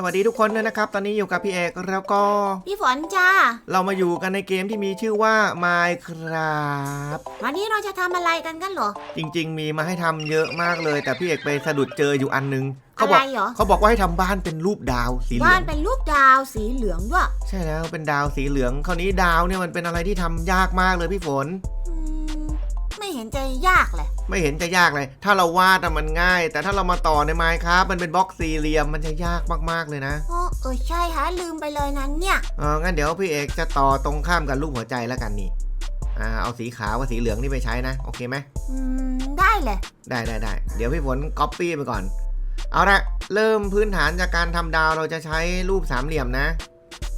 สวัสดีทุกคนด้วยนะครับ ตอนนี้อยู่กับพี่เอกแล้วก็ พี่ฝนจ้า เรามาอยู่กันในเกมที่มีชื่อว่า Minecraft วันนี้เราจะทำอะไรกันกันเหรอ จริง ๆ มีมาให้ทำเยอะมากเลย แต่พี่เอกไปสะดุดเจออยู่อันนึงอะบไรอกเหรอ เขาบอกว่าให้ทำบ้านเป็นรูปดาวสีเหลืบ้าอนงเป็นรูปดาวสีเหลืองด้วยใช่แล้วเป็นดาวสีเหลือง คราวนี้ดาวเนี่ยมันเป็นอะไรที่ทำยากมากเลยพี่ฝน อืม ไม่เห็นจะยากเลย ไม่เห็นจะยากเลย ถ้าเราวาดอะมันง่าย แต่ถ้าเรามาต่อใน Minecraft มันเป็นบล็อกสี่เหลี่ยมมันจะยากมากๆเลยนะโอ้เออใช่ฮะลืมไปเลยนั้นเนี่ย เอองั้นเดี๋ยวพี่เอกจะต่อตรงข้ามกับรูปหัวใจแล้วกันนี่อ่าเอาสีขาวกับสีเหลืองนี่ไปใช้นะ โอเคไหมอืม ได้เลย ได้ได้ได้เดี๋ยวพี่ฝนก๊อปปี้ไปก่อน เอาละเริ่มพื้นฐานจากการทำดาวเราจะใช้รูปสามเหลี่ยมนะ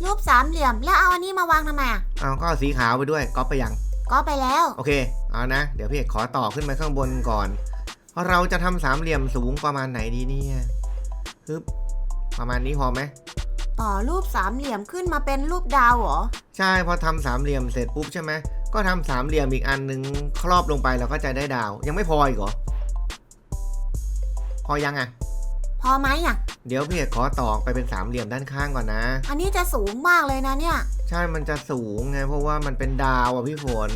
รูปสามเหลี่ยมแล้วเอาอันนี้มาวางทำไมอะ เอาก็เอาสีขาวไปด้วยก๊อปไปยัง ก็ไปแล้ว โอเค เอานะ เดี๋ยวพี่เอกขอต่อขึ้นไปข้างบนก่อน เราจะทำสามเหลี่ยมสูงประมาณไหนดีเนี่ยฮึบประมาณนี้พอไหมต่อรูปสามเหลี่ยมขึ้นมาเป็นรูปดาวเหรอ ใช่พอทำสามเหลี่ยมเสร็จปุ๊บใช่ไหมก็ทำสามเหลี่ยมอีกอันหนึ่งครอบลงไปเราก็จะได้ดาว ยังไม่พออีกเหรอ พอยังอะ พอไหมอะ เดี๋ยวพี่เอกขอต่อไปเป็นสามเหลี่ยมด้านข้างก่อนนะ อันนี้จะสูงมากเลยนะเนี่ย ใช่มันจะสูงไง เพราะว่ามันเป็นดาวอะพี่ฝน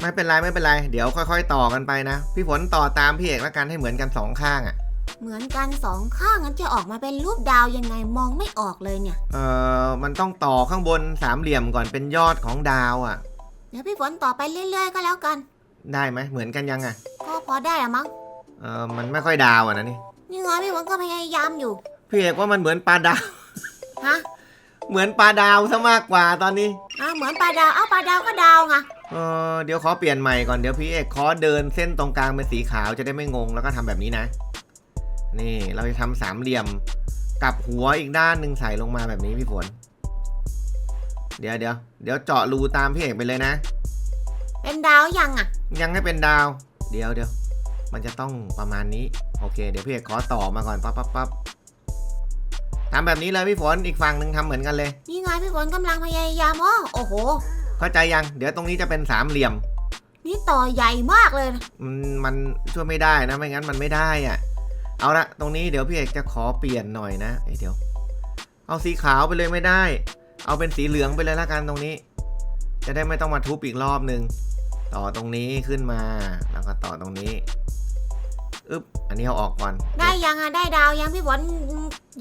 ไม่เป็นไรไม่เป็นไร เดี๋ยวค่อย ๆ ต่อกันไปนะ พี่ฝนต่อตามพี่เอกแล้วกันให้เหมือนกันสองข้างอะ เหมือนกันสองข้างงั้นจะออกมาเป็นรูปดาวยังไงมองไม่ออกเลยเนี่ย เอ่อ มันต้องต่อข้างบนสามเหลี่ยมก่อนเป็นยอดของดาวอะ เดี๋ยวพี่ฝนต่อไปเรื่อย ๆ ก็แล้วกันได้ไหมเหมือนกันยังอะ ก็พอได้อะมั้งเออมันไม่ค่อยดาวอะนะนี่ นี่ไงพี่ฝนก็พยายามอยู่ พี่เอกว่ามันเหมือนปลาดาว ฮะ เหมือนปลาดาวซะมากกว่าตอนนี้อะเหมือนปลาดาวเอ้าปลาดาวก็ดาวไงเออเดี๋ยวขอเปลี่ยนใหม่ก่อนเดี๋ยวพี่เอกขอเดินเส้นตรงกลางเป็นสีขาวจะได้ไม่งงแล้วก็ทำแบบนี้นะ นี่เราจะทำสามเหลี่ยมกับหัวอีกด้านหนึ่งใส่ลงมาแบบนี้พี่ฝน เดี๋ยวเดี๋ยวเดี๋ยวเจาะรูตามพี่เอกไปเลยนะ เป็นดาวยังอะ ยังให้เป็นดาว เดี๋ยวเดี๋ยวมันจะต้องประมาณนี้ โอเค เดี๋ยวพี่เอกขอต่อมาก่อนปั๊บปั๊บปั๊บ ทำแบบนี้เลยพี่ฝนอีกฝั่งหนึ่งทำเหมือนกันเลย นี่ไงพี่ฝนกำลังพยายามอ๋อโอ้โห เข้าใจยัง เดี๋ยวตรงนี้จะเป็นสามเหลี่ยม นี่ต่อใหญ่มากเลยนะมันมันช่วยไม่ได้นะไม่งั้นมันไม่ได้อะเอาละตรงนี้เดี๋ยวพี่เอกจะขอเปลี่ยนหน่อยนะเอ้ยเดี๋ยว เอาสีขาวไปเลยไม่ได้ เอาเป็นสีเหลืองไปเลยละกันตรงนี้ จะได้ไม่ต้องมาทุบอีกรอบหนึ่งต่อตรงนี้ขึ้นมาแล้วก็ต่อตรงนี้อึ๊บอันนี้เอาออกก่อน ได้ยังอะได้ดาวยังพี่ฝน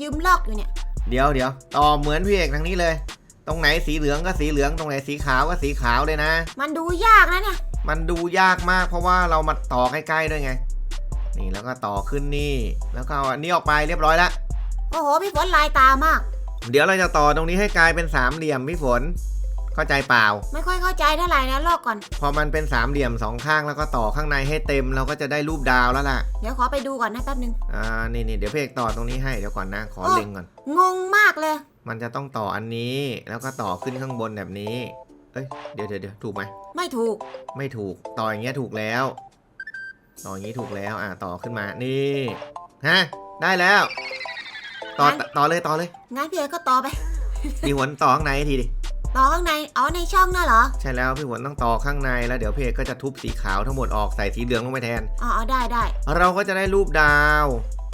ยืมลอกอยู่เนี่ย เดี๋ยวเดี๋ยวต่อเหมือนพี่เอกทางนี้เลย ตรงไหนสีเหลืองก็สีเหลือง ตรงไหนสีขาวก็สีขาวเลยนะ มันดูยากนะเนี่ย มันดูยากมากเพราะว่าเรามาต่อใกล้ๆด้วยไง นี่แล้วก็ต่อขึ้นนี่ แล้วก็เอาอันนี้ออกไปเรียบร้อยแล้วโอ้โหพี่ฝนลายตามาก เดี๋ยวเราจะต่อตรงนี้ให้กลายเป็นสามเหลี่ยมพี่ฝน เข้าใจเปล่า ไม่ค่อยเข้าใจเท่าไหร่นะลอกก่อน พอมันเป็นสามเหลี่ยมสองข้างแล้วก็ต่อข้างในให้เต็มเราก็จะได้รูปดาวแล้วล่ะ เดี๋ยวขอไปดูก่อนนะแป๊บนึง อ่า นี่นี่เดี๋ยวเพกต่อตรงนี้ให้เดี๋ยวก่อนนะ ขอโอ้เล็งก่อน งงมากเลย มันจะต้องต่ออันนี้ แล้วก็ต่อขึ้นข้างบนแบบนี้ เอ้ย เดี๋ยวเดี๋ยวเดี๋ยวถูกไหม ไม่ถูก ไม่ถูก ต่ออย่างเงี้ยถูกแล้ว ต่ออย่างงี้ถูกแล้ว อ่าต่อขึ้นมา นี่ ฮะ ได้แล้ว ต่อต่อเลย ต่อเลย งั้นพี่เอกก็ต่อไปพี่หวนต่อข้างในให้ทีดิ ต่อข้างในอ๋อในช่องน่ะเหรอใช่แล้วพี่หวนต้องต่อข้างในแล้วเดี๋ยวพี่เอกก็จะทุบสีขาวทั้งหมดออกใส่สีเหลืองลงไปแทน อ๋ออ๋อได้ได้เราก็จะได้รูปดาว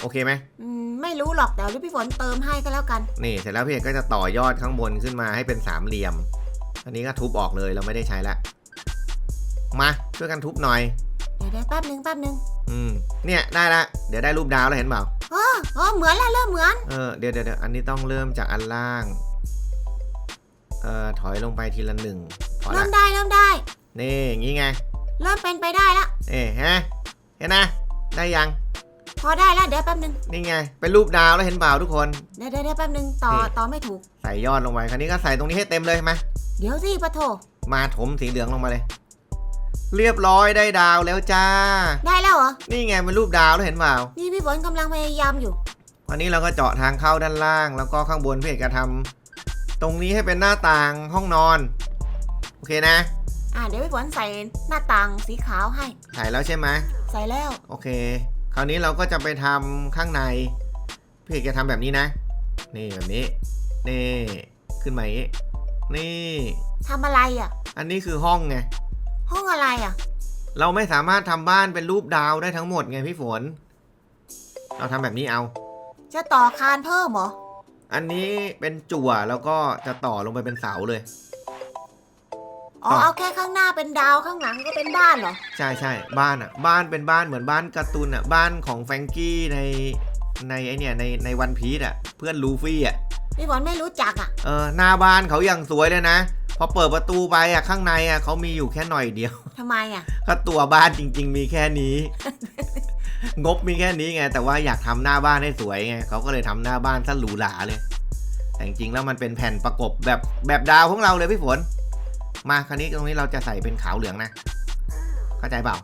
โอเคไหมอืมไม่รู้หรอกแต่เดี๋ยวพี่ฝนเติมให้ก็แล้วกัน นี่เสร็จแล้วพี่เอกก็จะต่อยอดข้างบนขึ้นมาให้เป็นสามเหลี่ยม อันนี้ก็ทุบออกเลยเราไม่ได้ใช้ละมาช่วยกันทุบหน่อยเดี๋ยวเดี๋ยวแป๊บนึงแป๊บนึงอืมเนี่ยได้ละเดี๋ยวได้รูปดาวแล้วเห็นเปล่าอ๋ออ๋อเหมือนแล้วเริ่มเหมือน เออเดี๋ยวเดี๋ยวเดี๋ยวอันนี้ต้องเริ่มจากอันล่าง เอ่อถอยลงไปทีละหนึ่งพอเริ่ละมได้เริ่มได้ นี่อย่างงี้ไงเริ่มเป็นไปได้ละเอ๊ะฮะเห็นนะได้ยังพอได้แล้วเดี๋ยวแป๊บนึงนี่ไงเป็นรูปดาวแล้วเห็นเปล่าทุกคน เดี๋ยวเดี๋ยวเดี๋ยวแป๊บนึงต่อนี่ ต่อไม่ถูก ใส่ยอดลงไปคราวนี้ก็ใส่ตรงนี้ให้เต็มเลยไหมเดี๋ยวสิปะโถมาถมสีเหลืองลงมาเลย เรียบร้อยได้ดาวแล้วจ้า ได้แล้วเหรอ นี่ไงเป็นรูปดาวแล้วเห็นเปล่า นี่พี่ฝนกำลังพยายามอยู่ วันนี้เราก็เจาะทางเข้าด้านล่าง แล้วก็ข้างบนพี่เอกจะทำ ตรงนี้ให้เป็นหน้าต่างห้องนอน โอเคนะ อ่าเดี๋ยวพี่ฝนใส่หน้าต่างสีขาวให้ ใส่แล้วใช่ไหมใส่แล้ว โอเค คราวนี้เราก็จะไปทำข้างใน พี่เอกจะทำแบบนี้นะ นี่แบบนี้ นี่ ขึ้นมาอย่างนี้ นี่ ทำอะไรอะ อันนี้คือห้องไง ห้องอะไรอะ เราไม่สามารถทำบ้านเป็นรูปดาวได้ทั้งหมดไงพี่ฝน เราทำแบบนี้เอา จะต่อคานเพิ่มเหรอ อันนี้เป็นจั่วแล้วก็จะต่อลงไปเป็นเสาเลย อ๋อ ต่อ เอาแค่ข้างหน้าเป็นดาวข้างหลังก็เป็นบ้านเหรอ ใช่ใช่บ้านอะ บ้านเป็นบ้านเหมือนบ้านการ์ตูนอะ บ้านของแฟรงกี้ในในไอเนี่ยในในวันพีซอะ เพื่อนลูฟี่อะ พี่ฝนไม่รู้จักอะ เออหน้าบ้านเขาอย่างสวยเลยนะ พอเปิดประตูไปอะข้างในอะเขามีอยู่แค่หน่อยเดียว ทำไมอะ ก็ตัวบ้านจริง ๆ มีแค่นี้ งบมีแค่นี้ไง แต่ว่าอยากทำหน้าบ้านให้สวยไงเขาก็เลยทำหน้าบ้านซะหรูหราเลย แต่จริงๆแล้วมันเป็นแผ่นประกบแบบแบบดาวของเราเลยพี่ฝน มาคราวนี้ตรงนี้เราจะใส่เป็นขาวเหลืองนะ เข้าใจเปล่า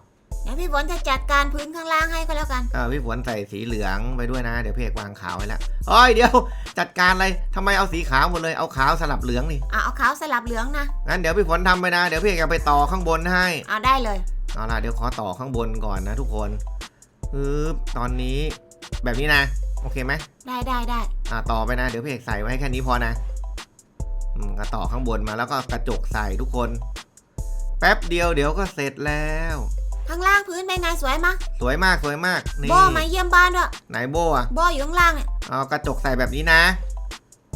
เดี๋ยวพี่ฝนจะจัดการพื้นข้างล่างให้ก็แล้วกันเออพี่ฝนใส่สีเหลืองไปด้วยนะ เดี๋ยวพี่เอกวางขาวไว้แล้วโอ้ยเดี๋ยวจัดการอะไรทำไมเอาสีขาวหมดเลย เอาขาวสลับเหลืองนี่อะเอาขาวสลับเหลืองนะ งั้นเดี๋ยวพี่ฝนทำไปนะ เดี๋ยวพี่เอกจะไปต่อข้างบนให้เอาได้เลย เอาล่ะเดี๋ยวขอต่อข้างบนก่อนนะทุกคน ปึ๊บตอนนี้แบบนี้นะ โอเคไหมได้ได้ได้อ่าต่อไปนะ เดี๋ยวพี่เอกใส่ไว้ให้แค่นี้พอนะอืมก็ต่อข้างบนมาแล้วก็กระจกใส่ทุกคน แป๊บเดียวเดี๋ยวก็เสร็จแล้ว ข้างล่างพื้นเป็นไงสวยมะสวยมากสวยมากนี่โบมาเยี่ยมบ้านด้วยไหนโบอะโบอยู่ข้างล่างเนี่ยเอากระจกใส่แบบนี้นะ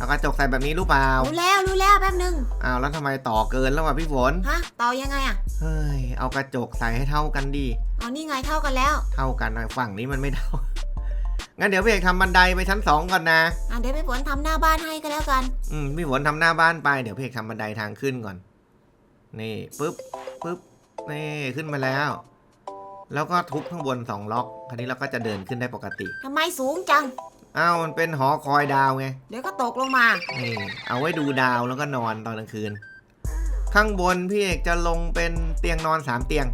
เอากระจกใส่แบบนี้รู้เปล่ารู้แล้วรู้แล้วแป๊บนึงอ้าวแล้วทำไมต่อเกินแล้ววะพี่ฝนฮะต่อยังไงอะเฮ้ยเอากระจกใส่ให้เท่ากันดีอ๋อนี่ไงเท่ากันแล้ว เท่ากันหน่อยฝั่งนี้มันไม่เท่างั้นเดี๋ยวพี่เอกทำบันไดไปชั้นสองก่อนนะอะเดี๋ยวพี่ฝนทำหน้าบ้านให้ก็แล้วกันอืมพี่ฝนทำหน้าบ้านไปเดี๋ยวพี่เอกทำบันไดทางขึ้นก่อน นี่ปึ๊บปึ๊บนี่ขึ้นมาแล้ว แล้วก็ทุบข้างบนสองล็อกคราวนี้เราก็จะเดินขึ้นได้ปกติทำไมสูงจัง อ้าวมันเป็นหอคอยดาวไงเดี๋ยวก็ตกลงมานี่เอาไว้ดูดาวแล้วก็นอนตอนกลางคืน ข้างบนพี่เอกจะลงเป็นเตียงนอนสามเตียง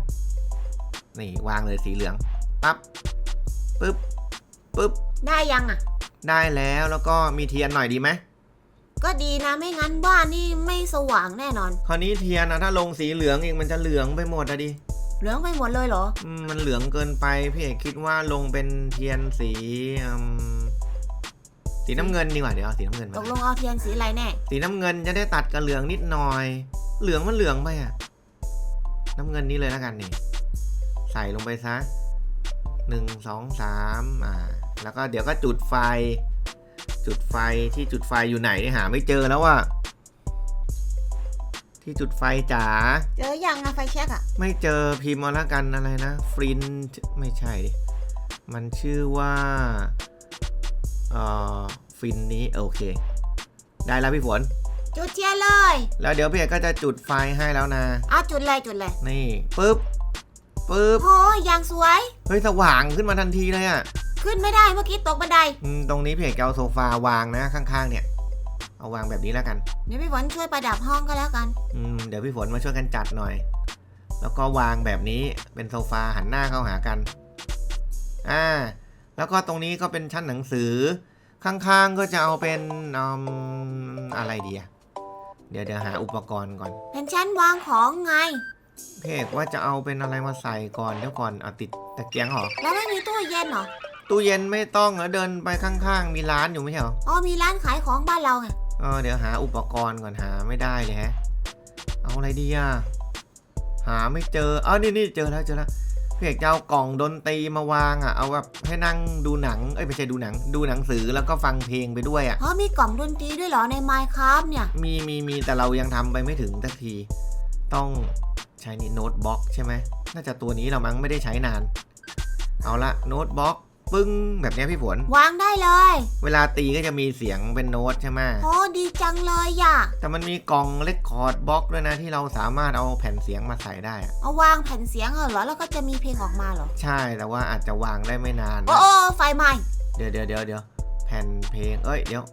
นี่วางเลยสีเหลือง ปั๊บ ปึ๊บ ปึ๊บ ได้ยังอะ ได้แล้วแล้วก็มีเทียนหน่อยดีไหม ก็ดีนะไม่งั้นบ้านนี่ไม่สว่างแน่นอน คราวนี้เทียนนะถ้าลงสีเหลืองอีกมันจะเหลืองไปหมดอะดิ เหลืองไปหมดเลยเหรออืมมันเหลืองเกินไปพี่เอกคิดว่าลงเป็นเทียนสีอืม สีน้ำเงินดีกว่าเดี๋ยวเอาสีน้ำเงินตมากลงเอาเทียนสีอะไรแน่ สีน้ำเงินจะได้ตัดกับเหลืองนิดหน่อย เหลืองมันเหลืองไปอะน้ำเงินนี้เลยแล้วกันนี่ ใส่ลงไปซะหนึ่งสองสามอ่า แล้วก็เดี๋ยวก็จุดไฟ จุดไฟที่จุดไฟอยู่ไหนหาไม่เจอแล้วอะที่จุดไฟจ๋า เจอยังอะไฟแช็กอะไม่เจอพิมพ์เอาละกันอะไรนะฟรินไม่ใช่ดิมันชื่อว่าเอ่อฟินนี้โอเค ได้แล้วพี่ฝน จุดเทียนเลย แล้วเดี๋ยวพี่เอกก็จะจุดไฟให้แล้วนะ เอาจุดเลยจุดเลยนี่ปึ๊บปึ๊บโอ้ยอย่างสวย เฮ้ยสว่างขึ้นมาทันทีเลยอะ่ะขึ้นไม่ได้เมื่อกี้ตกบันได อืมตรงนี้พี่เอกจะเอาโซฟาวางนะข้างๆ เนี่ย เอาวางแบบนี้แล้วกัน เดี๋ยวพี่ฝนช่วยประดับห้องก็แล้วกัน อืมเดี๋ยวพี่ฝนมาช่วยกันจัดหน่อย แล้วก็วางแบบนี้เป็นโซฟาหันหน้าเข้าหากัน อ่า แล้วก็ตรงนี้ก็เป็นชั้นหนังสือ ข้างๆก็จะเอาเป็นอืมอะไรดีอะเดี๋ยวเดี๋ยวหาอุปกรณ์ก่อน เป็นชั้นวางของไงพี่เอกว่าจะเอาเป็นอะไรมาใส่ก่อนเดี๋ยวก่อนเอาติดตะเกียงเหรอ แล้วไม่มีตู้เย็นเหรอ ตู้เย็นไม่ต้องเหรอเดินไปข้างๆ มีร้านอยู่ไม่ใช่เหรอ อ๋อมีร้านขายของบ้านเราไงเออเดี๋ยวหาอุปกรณ์ก่อนหาไม่ได้เลยฮะ เอาอะไรดีอะ หาไม่เจอ เออนี่นี่เจอแล้วเจอแล้ว พี่เอกจะเอากล่องดนตรีมาวางอะ เอาแบบให้นั่งดูหนัง เอ้ยไม่ใช่ดูหนัง ดูหนังสือแล้วก็ฟังเพลงไปด้วยอะอ๋อมีกล่องดนตรีด้วยเหรอในไมค์ครับเนี่ย มีมีมีแต่เรายังทำไปไม่ถึงสักที ต้องใช้นี่โน้ตบ็อกใช่ไหม น่าจะตัวนี้เรามั้งไม่ได้ใช้นาน เอาละโน้ตบ็อก ปึ้งแบบเนี้ยพี่ฝน วางได้เลย เวลาตีก็จะมีเสียงเป็นโน้ตใช่ไหมโอ้ดีจังเลยอะ แต่มันมีกล่องเลคคอร์ดบ็อกด้วยนะที่เราสามารถเอาแผ่นเสียงมาใส่ได้อะเอาวางแผ่นเสียงเหรอ แล้วก็จะมีเพลงออกมาเหรอ ใช่แต่ว่าอาจจะวางได้ไม่นานโอ้นะโอ้ไฟไหม้เดี๋ยวเดี๋ยวเดี๋ยวเดี๋ยวแผ่นเพลงเอ้ยเดี๋ยว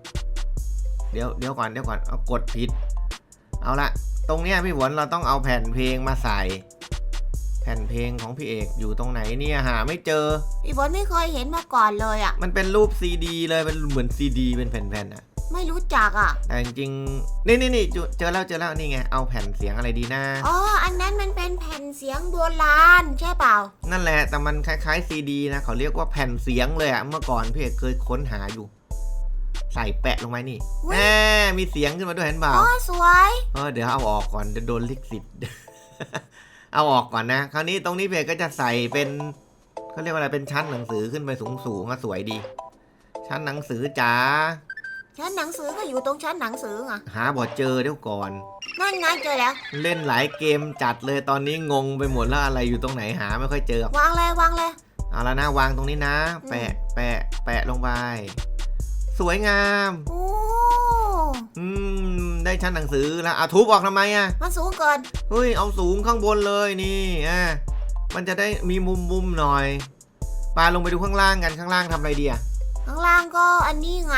เดี๋ยวเดี๋ยวก่อนเดี๋ยวก่อนเอากดผิด เอาละตรงเนี้ยพี่ฝนเราต้องเอาแผ่นเพลงมาใส่ แผ่นเพลงของพี่เอกอยู่ตรงไหนเนี่ยหาไม่เจอ พี่ฝนไม่เคยเห็นมาก่อนเลยอะ มันเป็นรูปซีดีเลยเป็นเหมือนซีดีเป็นแผ่นๆอะไม่รู้จักอะ แต่จริงๆนี่นี่นี่เจอเจอแล้วเจอแล้วนี่ไงเอาแผ่นเสียงอะไรดีนะอ๋อ อันนั้นมันเป็นแผ่นเสียงโบราณใช่เปล่า นั่นแหละแต่มันคล้ายๆซีดีนะเขาเรียกว่าแผ่นเสียงเลยอะเมื่อก่อนพี่เอกเคยค้นหาอยู่ ใส่แปะลงไปนี่อุ๊ย แหมมีเสียงขึ้นมาด้วยเห็นเปล่าอ๋อสวย เออเดี๋ยวเอาออกก่อนเดี๋ยวโดนลิขสิทธิ์ เอาออกก่อนนะ คราวนี้ตรงนี้พี่เอกก็จะใส่เป็นเขาเรียกว่าอะไรเป็นชั้นหนังสือขึ้นไปสูงๆอะสวยดี ชั้นหนังสือจ๋าชั้นหนังสือก็อยู่ตรงชั้นหนังสือไงหาบอเจอเดี๋ยวก่อน นั่นไงเจอแล้ว เล่นหลายเกมจัดเลยตอนนี้งงไปหมดแล้วอะไรอยู่ตรงไหนหาไม่ค่อยเจอ วางเลยวางเลย เอาละนะวางตรงนี้นะ แปะแปะแปะลงไป สวยงาม โอ้อืม ได้ชั้นหนังสือแล้วเอาทุบออกทำไมอะมันสูงเกินเฮ้ยเอาสูงข้างบนเลยนี่อะมันจะได้มีมุมมุมๆหน่อยปาลงไปดูข้างล่างกันข้างล่างทำอะไรดีอะข้างล่างก็อันนี้ไง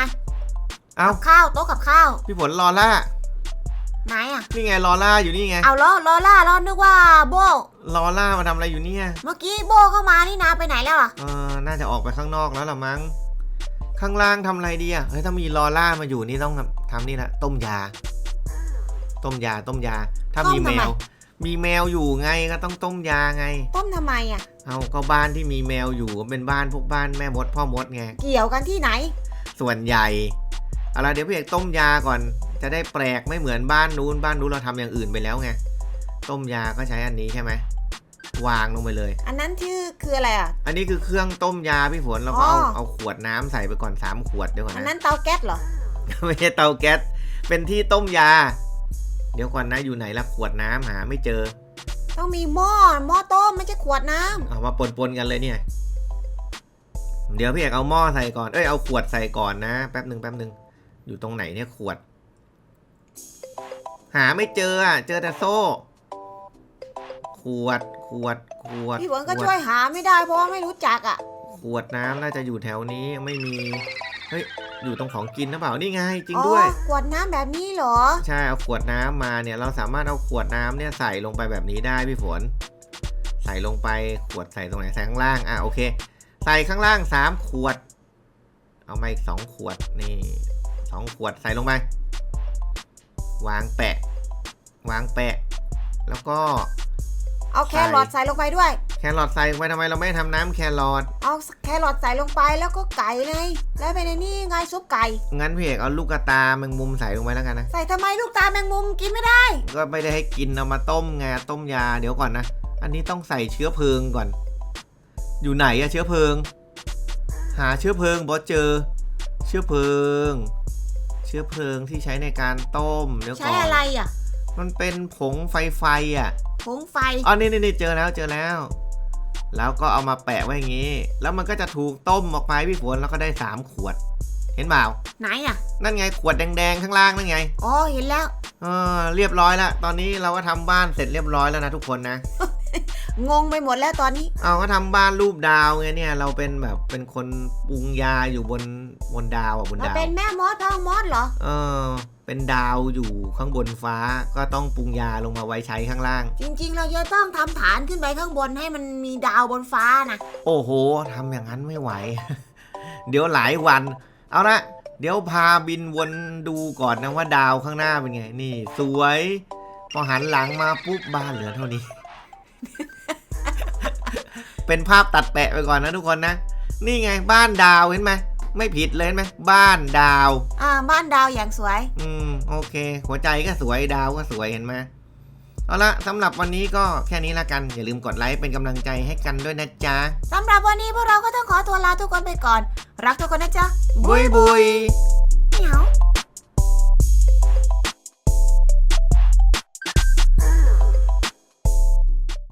เอ้ากับข้าวโต๊ะกับข้าวพี่ฝนรอล่าไหนอะนี่ไงรอล่าอยู่นี่ไงเอาล้อล้อล่าล้อนึกว่าโบรอล่ามาทำอะไรอยู่เนี่ยเมื่อกี้โบเข้ามานี่นาไปไหนแล้วอะเออน่าจะออกไปข้างนอกแล้วละมั้งข้างล่างทำอะไรดีอะเฮ้ยถ้ามีลอล่ามาอยู่นี่ต้องทำนี่ละต้มยา ต้มยาต้มยา ถ้ามีแมว มีแมวอยู่ไงก็ต้องต้มยาไง ต้มทำไมอะ เอาก็บ้านที่มีแมวอยู่เป็นบ้านพวกบ้านแม่มดพ่อมดไง เกี่ยวกันที่ไหน ส่วนใหญ่เอาละเดี๋ยวพี่เอกต้มยาก่อน จะได้แปลกไม่เหมือนบ้านนู้นบ้านนู้นเราทำอย่างอื่นไปแล้วไง ต้มยาก็ใช้อันนี้ใช่ไหมวางลงไปเลย อันนั้นชื่อคืออะไรอะ อันนี้คือเครื่องต้มยาพี่ฝนเราก็เอาอ๋อ เอาขวดน้ำใส่ไปก่อนสามขวดเดี๋ยวก่อนอันนะ นั้นเตาแก๊สเหรอ ไม่ใช่เตาแก๊สเป็นที่ต้มยา เดี๋ยวก่อนนะอยู่ไหนละขวดน้ำหาไม่เจอ ต้องมีหม้อหม้อต้มไม่ใช่ขวดน้ำเอามาปนๆกันเลยเนี่ย เดี๋ยวพี่เอกเอาหม้อใส่ก่อน เอ้ยเอาขวดใส่ก่อนนะ แป๊บหนึ่งแป๊บหนึ่งอยู่ตรงไหนเนี่ยขวด หาไม่เจออะ เจอแต่โซ่ ขวด ขวด ขวดพี่ฝนก็ขด ช่วยหาไม่ได้เพราะว่าไม่รู้จักอะ ขวดน้ำน่าจะอยู่แถวนี้ไม่มี เฮ้ยอยู่ตรงของกินนะเปล่านี่ไง จริงด้วย อ๋อขวดน้ำแบบนี้เหรอ ใช่เอาขวดน้ำมาเนี่ยเราสามารถเอาขวดน้ำเนี่ยใส่ลงไปแบบนี้ได้พี่ฝน ใส่ลงไปขวดใส่ตรงไหนใส่ข้างล่างอะโอเค ใส่ข้างล่างสามขวด เอามาอีกสองขวดนี่สองขวดใส่ลงไป วางแปะ วางแปะ แล้วก็ เอาแครอทใส่ลงไปด้วย แครอทใส่ลงไปทำไมเราไม่ทำน้ำแครอทเอาแครอทใส่ลงไปแล้วก็ไก่ไงแล้วไปในนี่ไงซุปไก่ งั้นพี่เอกเอาลูกกระตาแมงมุมใส่ลงไปแล้วกันนะ ใส่ทำไมลูกตาแมงมุมกินไม่ได้ ก็ไม่ได้ให้กินเอามาต้มไงต้มยาเดี๋ยวก่อนนะ อันนี้ต้องใส่เชื้อเพลิงก่อน อยู่ไหนอะเชื้อเพลิง หาเชื้อเพลิงบอสเจอ เชื้อเพลิง เชื้อเพลิงที่ใช้ในการต้มเดี๋ยวใช้ก่อนอะไรอะ มันเป็นผงไฟไฟอะผงไฟ อ๋อนี่นี่นี่เจอแล้วเจอแล้ว แล้วก็เอามาแปะไว้อย่างงี้ แล้วมันก็จะถูกต้มออกไปพี่ฝนแล้วก็ได้สามขวด เห็นเปล่า ไหนอะ นั่นไงขวดแดงๆข้างล่างนั่นไง อ๋อ เห็นแล้ว เออเรียบร้อยแล้ว ตอนนี้เราก็ทำบ้านเสร็จเรียบร้อยแล้วนะทุกคนนะ งงไปหมดแล้วตอนนี้ เอาก็ทำบ้านรูปดาวไงเนี่ย เราเป็นแบบเป็นคนปรุงยาอยู่บนบนดาวอะบนเราดาว เป็นแม่มดพ่อมดเหรอ เออ เป็นดาวอยู่ข้างบนฟ้าก็ต้องปรุงยาลงมาไว้ใช้ข้างล่าง จริง ๆ เราจะต้องทำฐานขึ้นไปข้างบนให้มันมีดาวบนฟ้านะโอ้โหทำอย่างนั้นไม่ไหว เดี๋ยวหลายวัน เอาละเดี๋ยวพาบินวนดูก่อนนะว่าดาวข้างหน้าเป็นไง นี่ สวย พอหันหลังมาปุ๊บบ้านเหลือเท่านี้ เป็นภาพตัดแปะไปก่อนนะทุกคนนะ นี่ไงบ้านดาวเห็นไหมไม่ผิดเลยเห็นไหมบ้านดาว อ่าบ้านดาวอย่างสวย อืมโอเค หัวใจก็สวยดาวก็สวยเห็นไหมเอาละสำหรับวันนี้ก็แค่นี้ละกัน อย่าลืมกดไลค์เป็นกำลังใจให้กันด้วยนะจ๊ะสำหรับวันนี้พวกเราก็ต้องขอตัวลาทุกคนไปก่อน รักทุกคนนะจ๊ะ บุยบุย